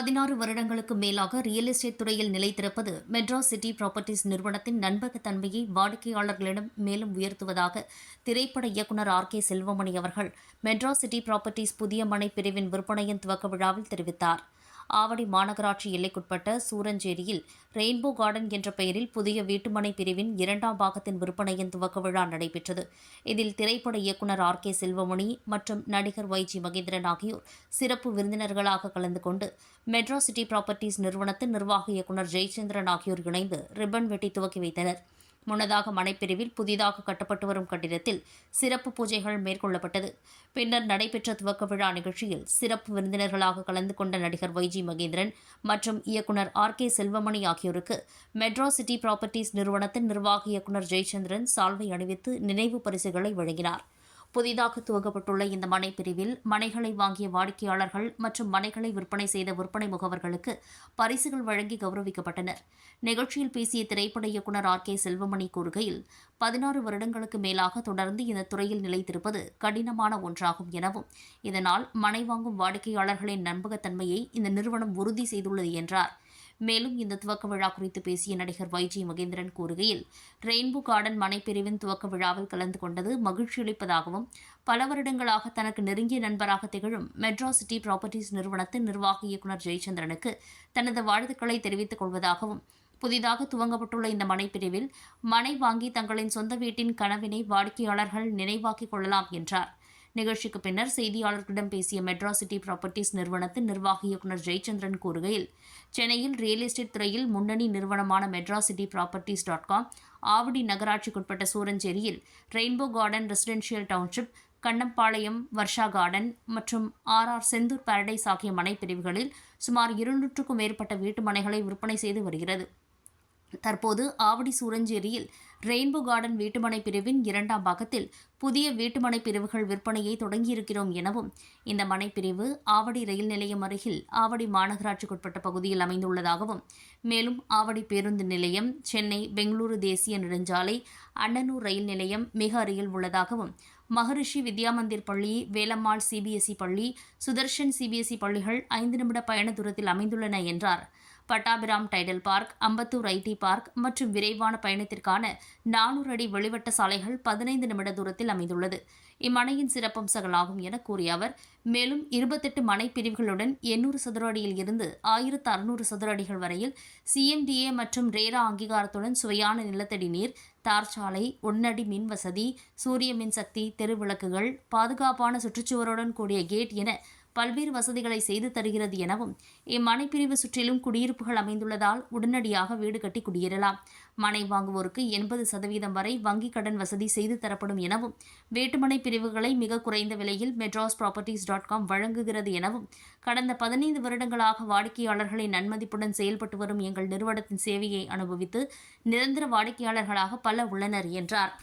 பதினாறு வருடங்களுக்கு மேலாக ரியல் எஸ்டேட் துறையில் நிலைத்திருப்பது மெட்ராஸ் சிட்டி ப்ராப்பர்ட்டிஸ் நிறுவனத்தின் நண்பகத்தன்மையை வாடிக்கையாளர்களிடம் மேலும் உயர்த்துவதாக திரைப்பட இயக்குநர் ஆர் கே செல்வமணி அவர்கள் மெட்ராஸ் சிட்டி ப்ராப்பர்ட்டிஸ் புதிய மனை பிரிவின் விற்பனையின் துவக்க விழாவில் தெரிவித்தார். ஆவடி மாநகராட்சி எல்லைக்குட்பட்ட சூரஞ்சேரியில் ரெயின்போ கார்டன் என்ற பெயரில் புதிய வீட்டுமனை பிரிவின் இரண்டாம் பாகத்தின் விற்பனையின் துவக்க விழா நடைபெற்றது. இதில் திரைப்பட இயக்குநர் ஆர். கே. செல்வமணி மற்றும் நடிகர் ஒய். ஜி. மகேந்திரன் ஆகியோர் சிறப்பு விருந்தினர்களாக கலந்து கொண்டு மெட்ரா சிட்டி ப்ராப்பர்ட்டிஸ் நிறுவனத்தின் நிர்வாக இயக்குநர் ஜெயச்சந்திரன் ஆகியோர் இணைந்து ரிப்பன் வெட்டி துவக்கி வைத்தனர். முன்னதாக மனைப்பிரிவில் புதிதாக கட்டப்பட்டு வரும் கட்டிடத்தில் சிறப்பு பூஜைகள் மேற்கொள்ளப்பட்டது. பின்னர் நடைபெற்ற துவக்க விழா நிகழ்ச்சியில் சிறப்பு விருந்தினர்களாக கலந்து கொண்ட நடிகர் வைஜி மகேந்திரன் மற்றும் இயக்குநர் ஆர். கே. செல்வமணி ஆகியோருக்கு மெட்ரோ சிட்டி ப்ராப்பர்ட்டிஸ் நிறுவனத்தின் நிர்வாக இயக்குநர் ஜெயச்சந்திரன் சால்வை அணிவித்து நினைவு பரிசுகளை வழங்கினார். புதிதாக துவக்கப்பட்டுள்ள இந்த மனை பிரிவில் மனைகளை வாங்கிய வாடிக்கையாளர்கள் மற்றும் மனைகளை விற்பனை செய்த விற்பனை முகவர்களுக்கு பரிசுகள் வழங்கி கௌரவிக்கப்பட்டனர். நிகழ்ச்சியில் பேசிய திரைப்பட இயக்குநர் ஆர். கே. செல்வமணி கூறுகையில் பதினாறு வருடங்களுக்கு மேலாக தொடர்ந்து இந்த துறையில் நிலைத்திருப்பது கடினமான ஒன்றாகும் எனவும் இதனால் மனை வாங்கும் வாடிக்கையாளர்களின் நம்பகத்தன்மையை இந்த நிறுவனம் உறுதி செய்துள்ளது என்றார். மேலும் இந்த துவக்க விழா குறித்து பேசிய நடிகர் வைஜி மகேந்திரன் கூறுகையில் ரெயின்போ கார்டன் மனைப்பிரிவின் துவக்க விழாவில் கலந்து கொண்டது மகிழ்ச்சியளிப்பதாகவும் பல வருடங்களாக தனக்கு நெருங்கிய நண்பராக திகழும் மெட்ராஸ் சிட்டி ப்ராப்பர்ட்டிஸ் நிறுவனத்தின் நிர்வாக இயக்குநர் ஜெயச்சந்திரனுக்கு தனது வாழ்த்துக்களை தெரிவித்துக் கொள்வதாகவும் புதிதாக துவங்கப்பட்டுள்ள இந்த மனைப்பிரிவில் மனை வாங்கி தங்களின் சொந்த வீட்டின் கனவினை வாடிக்கையாளர்கள் நினைவாக்கிக் கொள்ளலாம் என்றார். நிகழ்ச்சிக்கு பின்னர் செய்தியாளர்களிடம் பேசிய மெட்ராசிட்டி ப்ராப்பர்ட்டிஸ் நிறுவனத்தின் நிர்வாக இயக்குநர் ஜெயச்சந்திரன் கூறுகையில் சென்னையில் ரியல் எஸ்டேட் துறையில் முன்னணி நிறுவனமான Madrascity properties dot com Avadi நகராட்சிக்குட்பட்ட சூரஞ்சேரியில் rainbow garden residential township Kannampalayam Varsha garden மற்றும் ஆர் ஆர் செந்தூர் பாரடைஸ் ஆகிய மனை பிரிவுகளில் சுமார் இருநூற்றுக்கும் மேற்பட்ட வீட்டு மனைகளை விற்பனை செய்து வருகிறது. தற்போது ஆவடி சூரஞ்சேரியில் ரெயின்போ கார்டன் வீட்டுமனை பிரிவின் இரண்டாம் பாகத்தில் புதிய வீட்டுமனை பிரிவுகள் விற்பனையை தொடங்கியிருக்கிறோம் எனவும் இந்த மனைப்பிரிவு ஆவடி ரயில் நிலையம் அருகில் ஆவடி மாநகராட்சிக்குட்பட்ட பகுதியில் அமைந்துள்ளதாகவும் மேலும் ஆவடி பேருந்து நிலையம் சென்னை பெங்களூரு தேசிய நெடுஞ்சாலை அண்ணனூர் ரயில் நிலையம் மிக அருகில் உள்ளதாகவும் மகரிஷி வித்யாமந்திர் பள்ளி வேலம்மாள் சிபிஎஸ்இ பள்ளி சுதர்ஷன் சிபிஎஸ்இ பள்ளிகள் ஐந்து நிமிட பயண தூரத்தில் அமைந்துள்ளன என்றார். Pattabiram Tidel park Ambattur IT park மற்றும் விரைவான பயணத்திற்கான நானூறு அடி வெளிவட்ட சாலைகள் பதினைந்து நிமிட தூரத்தில் அமைந்துள்ளது. இம்மனையின் சிறப்பம்சங்களாகும் என கூறிய அவர் மேலும் இருபத்தெட்டு மனை பிரிவுகளுடன் எண்ணூறு சதுர அடியில் இருந்து ஆயிரத்து அறுநூறு சதுர அடிகள் வரையில் சிஎம்டிஏ மற்றும் ரேரா அங்கீகாரத்துடன் சுவையான நிலத்தடி நீர் தார்ச்சாலை ஒன்னடி மின் வசதி சூரிய மின்சக்தி தெருவிளக்குகள் பாதுகாப்பான சுற்றுச்சுவருடன் கூடிய கேட் என பல்வேறு வசதிகளை செய்து தருகிறது எனவும் இம்மனைப்பிரிவு சுற்றிலும் குடியிருப்புகள் அமைந்துள்ளதால் உடனடியாக வீடு கட்டி குடியேறலாம். மனை வாங்குவோருக்கு எண்பது சதவீதம் வரை வங்கிக் கடன் வசதி செய்து தரப்படும் எனவும் வேட்டுமனை பிரிவுகளை மிக குறைந்த விலையில் மெட்ராஸ் ப்ராப்பர்ட்டிஸ் டாட் காம் வழங்குகிறது எனவும் கடந்த பதினைந்து வருடங்களாக வாடிக்கையாளர்களின் நன்மதிப்புடன் செயல்பட்டு வரும் எங்கள் நிறுவனத்தின் சேவையை அனுபவித்து நிரந்தர வாடிக்கையாளர்களாக பல உள்ளனர் என்றார்.